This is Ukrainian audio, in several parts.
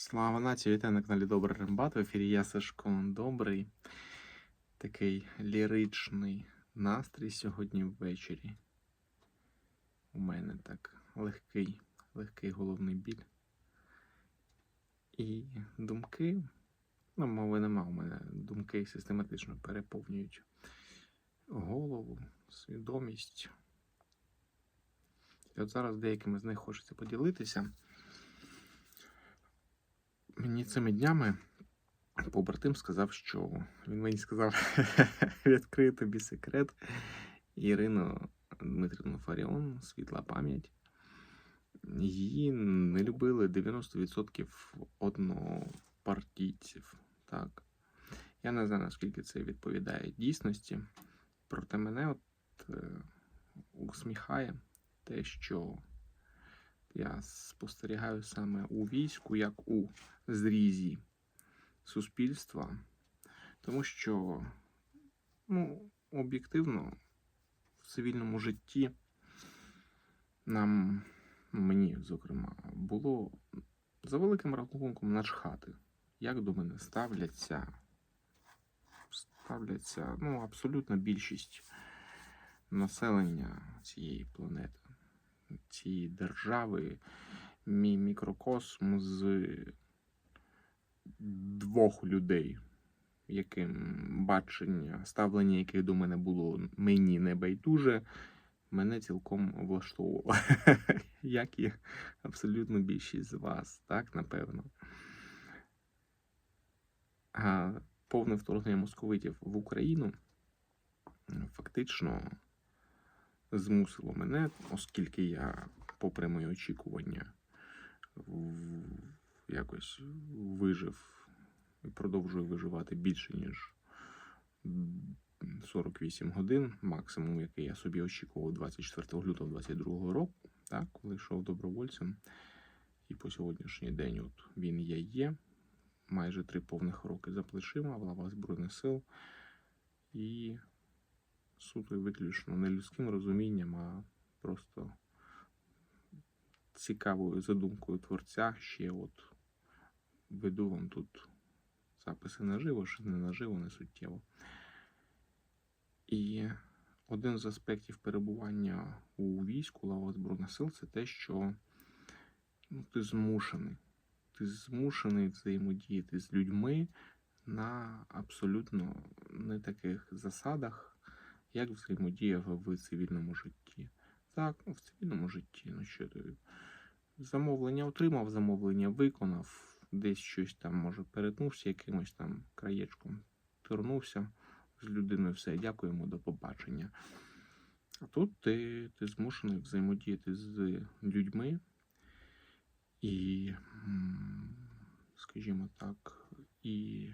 Слава нації, вітаю на каналі Добрий Рембат. В ефірі я Сашко Добрий. Такий ліричний настрій сьогодні ввечері. У мене так легкий, легкий головний біль. І думки, ну, мови нема у мене, думки систематично переповнюють голову, свідомість. І от зараз деякими з них хочеться поділитися. Мені цими днями побратим сказав, що він мені сказав відкрию тобі секрет. Ірину Дмитрівну Фаріон, світла пам'ять. Її не любили 90% однопартійців. Так. Я не знаю, наскільки це відповідає дійсності. Проте мене от е, усміхає те, що я спостерігаю саме у війську, як у зрізі суспільства, тому що ну, об'єктивно в цивільному житті нам, мені, зокрема, було за великим рахунком начхати, як до мене ставляться, ставляться ну, абсолютно більшість населення цієї планети цієї держави, мій мікрокосм з двох людей, яким бачення, ставлення, яке до мене було мені не байдуже, мене цілком влаштовувало. Як і абсолютно більшість з вас, так, напевно. Повне вторгнення московитів в Україну фактично змусило мене, оскільки я, попри мої очікування, якось вижив і продовжую виживати більше, ніж 48 годин, максимум, який я собі очікував 24 лютого 22 року, так, коли йшов добровольцем. І по сьогоднішній день от він я є. Майже три повних роки за плечима в лавах Збройних сил. І суто виключно не людським розумінням, а просто цікавою задумкою творця. Ще от веду вам тут записи наживо, чи не наживо, не суттєво. І один з аспектів перебування у війську лава Збройних сил це те, що ну, ти змушений. Ти змушений взаємодіяти з людьми на абсолютно не таких засадах, як взаємодія в цивільному житті. Так, в цивільному житті, ну що ти замовлення отримав, замовлення виконав, десь щось там, може, перетнувся якимось там краєчком, торнувся з людиною, все, дякуємо, до побачення. А тут ти, ти змушений взаємодіяти з людьми і, скажімо так, і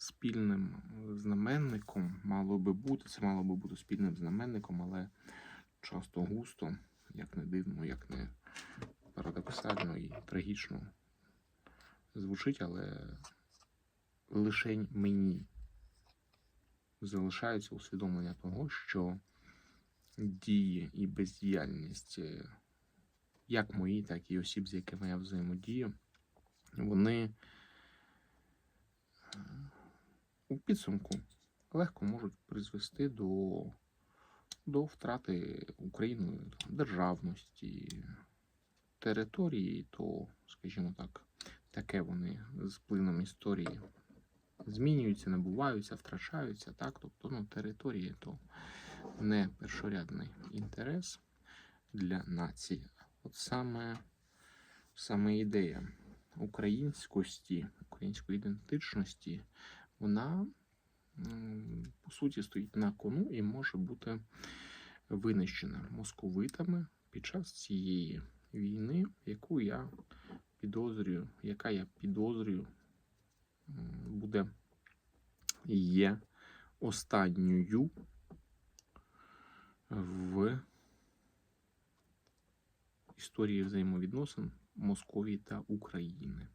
спільним знаменником мало би бути, це мало би бути спільним знаменником, але часто густо, як не дивно, як не парадоксально і трагічно звучить, але лише мені залишається усвідомлення того, що дії і бездіяльність е, як мої, так і осіб, з якими я взаємодію, вони е, у підсумку легко можуть призвести до, до втрати Україною державності, території, то, скажімо так, таке вони з плином історії змінюються, набуваються, втрачаються, так, тобто ну, території то не першорядний інтерес для нації. От саме, саме ідея українськості, української ідентичності, вона по суті стоїть на кону і може бути винищена московитами під час цієї війни, яку я підозрюю, яка я підозрюю буде є останньою в історії взаємовідносин Московії та України.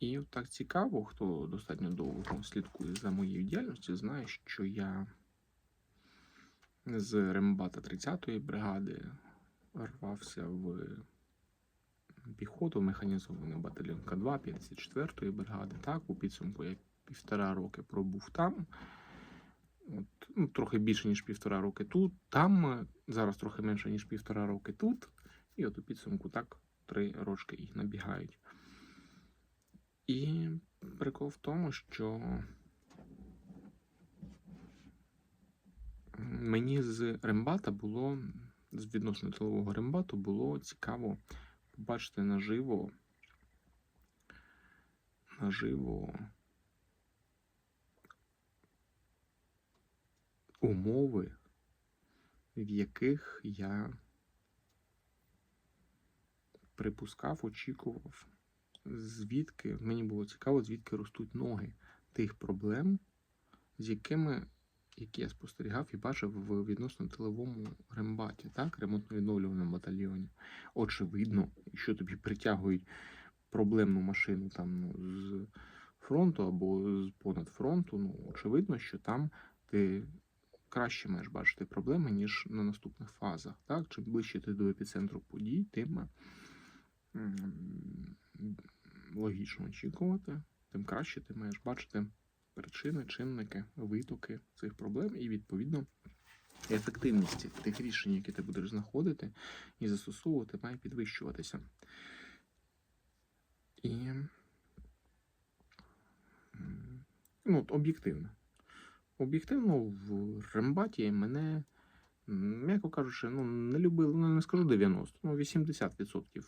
І так цікаво, хто достатньо довго слідкує за моєю діяльністю, знає, що я з Рембата 30-ї бригади рвався в піхоту, механізований батальйон К2 54-ї бригади. Так, у підсумку я півтора роки пробув там. От, ну, трохи більше, ніж півтора роки тут. Там зараз трохи менше, ніж півтора роки тут. І от у підсумку так три рочки і набігають. І прикол в тому, що мені з рембата було, з відносно тилового рембату, було цікаво побачити наживо, наживо умови, в яких я припускав, очікував, звідки мені було цікаво, звідки ростуть ноги тих проблем, з якими які я спостерігав і бачив в відносно тиловому рембаті, так, ремонтно-відновлювальному батальйоні. Очевидно, що тобі притягують проблемну машину там ну, з фронту або з понад фронту, ну очевидно, що там ти краще маєш бачити проблеми, ніж на наступних фазах. Так? Чим ближче ти до епіцентру подій, тим логічно очікувати, тим краще ти маєш бачити причини, чинники, витоки цих проблем і, відповідно, ефективність тих рішень, які ти будеш знаходити і застосовувати, має підвищуватися. І ну, об'єктивно. Об'єктивно, в рембаті мене, м'яко кажучи, ну, не любили, ну, не скажу 90, ну 80% е,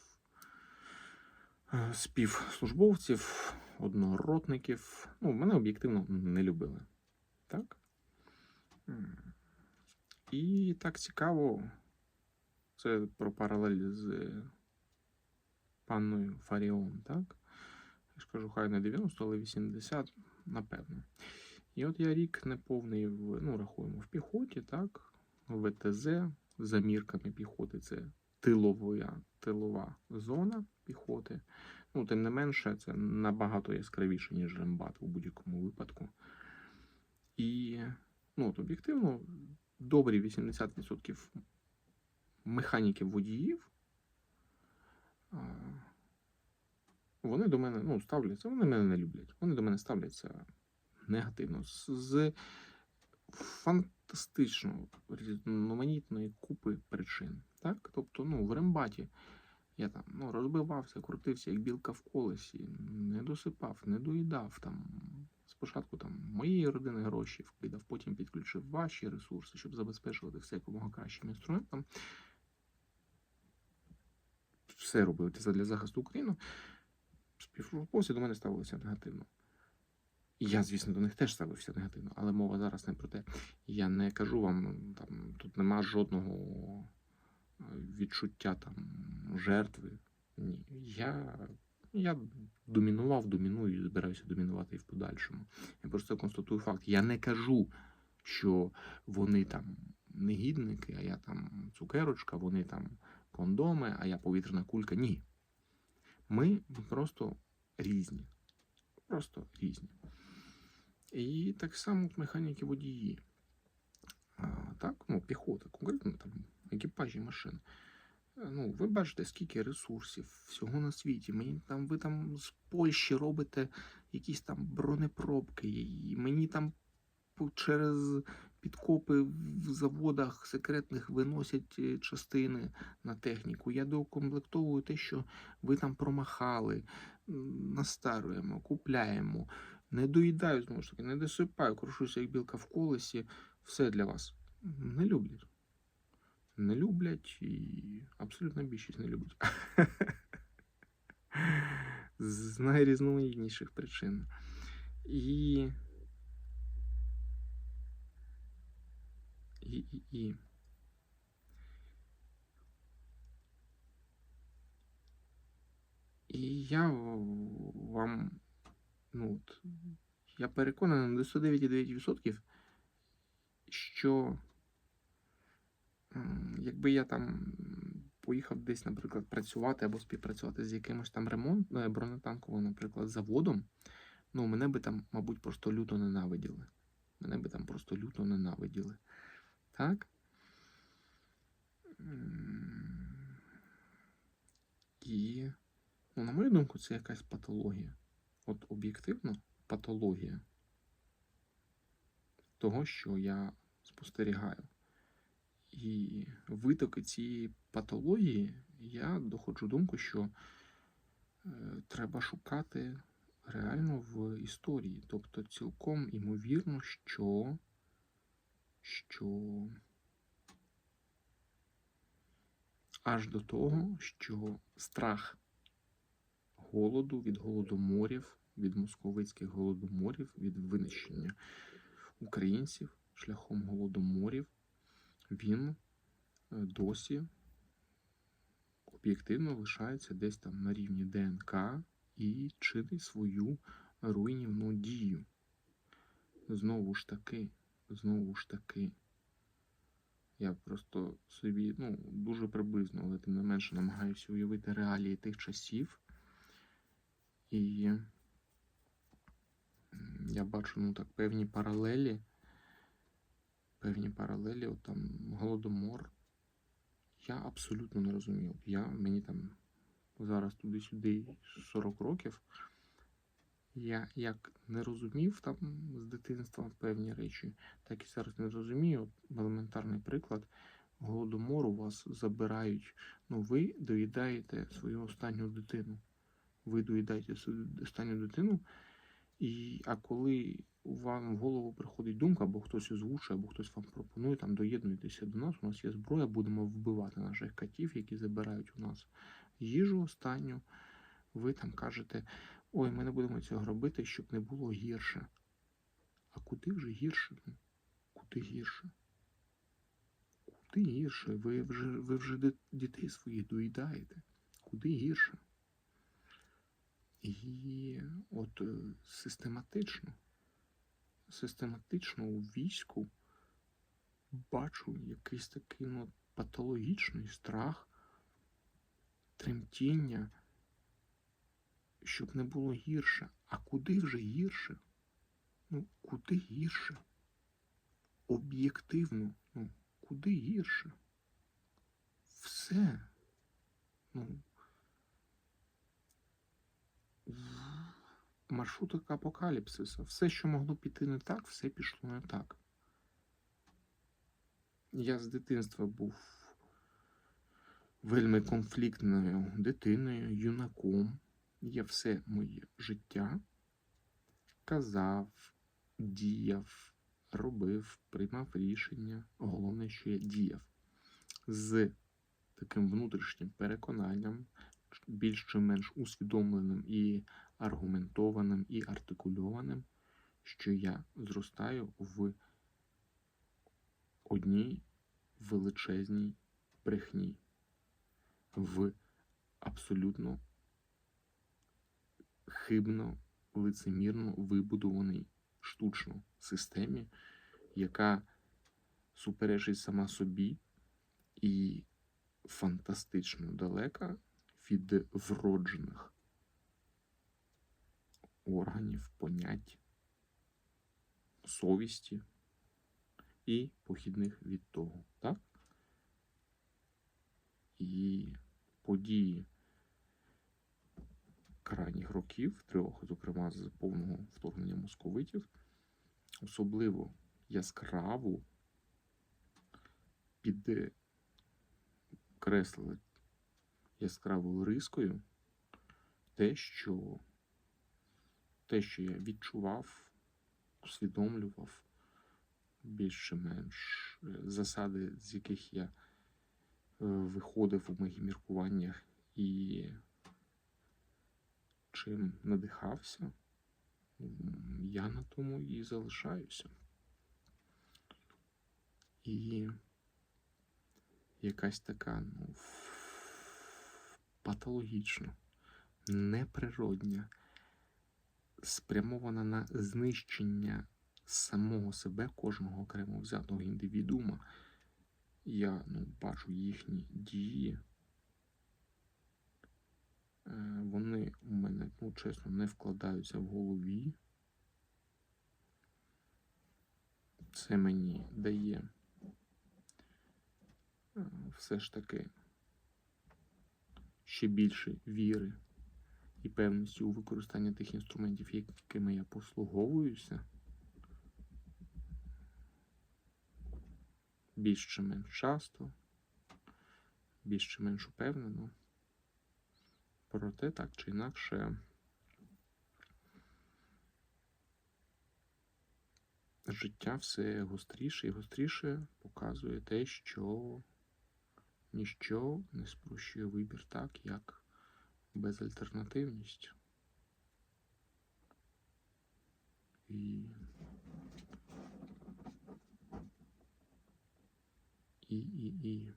співслужбовців, одноротників, ну, мене об'єктивно не любили. Так? І так цікаво, це про паралель з панною Фаріон, так? Я ж кажу, хай не 90, але 80, напевно. І от я рік неповний в, ну, рахуємо в піхоті, так? В ВТЗ за мірками піхоти це тилова, тилова зона піхоти. Ну, тим не менше, це набагато яскравіше, ніж рембат у будь-якому випадку. І ну, от, об'єктивно, добрі 80% механіків водіїв. Вони до мене ну, ставляться, вони мене не люблять. Вони до мене ставляться негативно. З, з фантастично різноманітної купи причин. Так? Тобто, ну, в рембаті я там ну, розбивався, крутився, як білка в колесі, не досипав, не доїдав там. Спочатку там моєї родини гроші вкидав, потім підключив ваші ресурси, щоб забезпечувати все якомога кращим інструментом. Все робив для захисту України. Співслужбовці до мене ставилися негативно. Я, звісно, до них теж ставився негативно, але мова зараз не про те. Я не кажу вам, там тут нема жодного е, відчуття там жертви. Ні. Я, я домінував, доміную і збираюся домінувати і в подальшому. Я просто констатую факт. Я не кажу, що вони там негідники, а я там цукерочка, вони там кондоми, а я повітряна кулька. Ні. Ми просто різні. Просто різні. І так само механіки водії. А, так, ну, піхота, конкретно там екіпажі машин. Е, Ну, ви бачите, скільки ресурсів всього на світі. Мені там ви там з Польщі робите якісь там бронепробки, і мені там через підкопи в заводах секретних виносять е, частини на техніку. Я доукомплектовую те, що ви там промахали, м, настарюємо, купляємо. Не доїдаю, знову ж таки, не досипаю, крушуся, як білка в колесі. Все для вас. Не люблять. Не люблять і абсолютно більшість не любить. З найрізноманітніших причин. І. І, і, і. І я вам, ну, от, я переконаний на 99,9%, що якби я там поїхав десь, наприклад, працювати або співпрацювати з якимось там ремонт е, бронетанковим, наприклад, заводом, ну, мене би там, мабуть, просто люто ненавиділи. Мене би там просто люто ненавиділи. Так? І Ну, на мою думку, це якась патологія. От об'єктивно патологія того, що я спостерігаю. І витоки цієї патології я доходжу думку, що е, треба шукати реально в історії. Тобто цілком імовірно, що, що аж до того, що страх голоду від голодоморів, від московицьких голодоморів, від винищення українців шляхом голодоморів, він е, досі об'єктивно лишається десь там на рівні ДНК і чинить свою руйнівну дію. Знову ж таки, знову ж таки. Я просто собі, ну, дуже приблизно, але тим не менше намагаюся уявити реалії тих часів. І я бачу, ну так, певні паралелі. Певні паралелі, от там Голодомор. Я абсолютно не розумів. Я, мені там зараз туди-сюди 40 років. Я як не розумів там з дитинства певні речі, так і зараз не розумію. От Елементарний приклад. Голодомору вас забирають. Ну, ви доїдаєте свою останню дитину. Ви доїдаєте останню дитину, і, а коли вам в голову приходить думка, або хтось озвучує, або хтось вам пропонує, там доєднуйтеся до нас, у нас є зброя, будемо вбивати наших котів, які забирають у нас їжу останню. Ви там кажете, ой, ми не будемо цього робити, щоб не було гірше. А куди вже гірше? Куди гірше? Куди гірше? Ви вже, ви вже дітей своїх доїдаєте. Куди гірше? І от е, систематично, систематично у війську бачу якийсь такий ну, патологічний страх, тремтіння, щоб не було гірше. А куди вже гірше? Ну, куди гірше? Об'єктивно, ну, куди гірше? Все. Ну, в маршрутах апокаліпсиса. Все, що могло піти не так, все пішло не так. Я з дитинства був вельми конфліктною дитиною, юнаком. Я все моє життя казав, діяв, робив, приймав рішення. Головне, що я діяв з таким внутрішнім переконанням, більш чи менш усвідомленим і аргументованим і артикульованим, що я зростаю в одній величезній брехні, в абсолютно хибно, лицемірно вибудованій штучно системі, яка суперечить сама собі і фантастично далека від вроджених органів, понять, совісті і похідних від того. Так? І події крайніх років, трьох, зокрема з повного вторгнення московитів, особливо яскраво підкреслили яскравою рискою те, що те, що я відчував, усвідомлював більш менш е, засади, з яких я е, виходив у моїх міркуваннях і чим надихався, я на тому і залишаюся. І якась така ну, патологічна, неприродня, спрямована на знищення самого себе, кожного окремо взятого індивідуума. Я ну, бачу їхні дії. Е, Вони у мене, ну, чесно, не вкладаються в голові. Це мені дає е, все ж таки ще більше віри і певністю у використанні тих інструментів, якими я послуговуюся, більш чи менш часто, більш чи менш упевнено. Проте так чи інакше. Життя все гостріше і гостріше показує те, що ніщо не спрощує вибір так, як безальтернативність. І, і, і, і.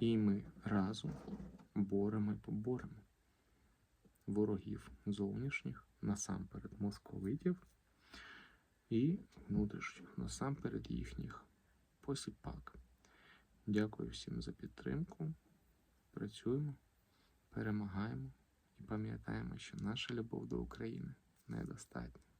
І ми разом боремо і поборемо ворогів зовнішніх, насамперед московитів і внутрішніх, насамперед їхніх посіпак. Дякую всім за підтримку. Працюємо, перемагаємо і пам'ятаємо, що наша любов до України недостатня.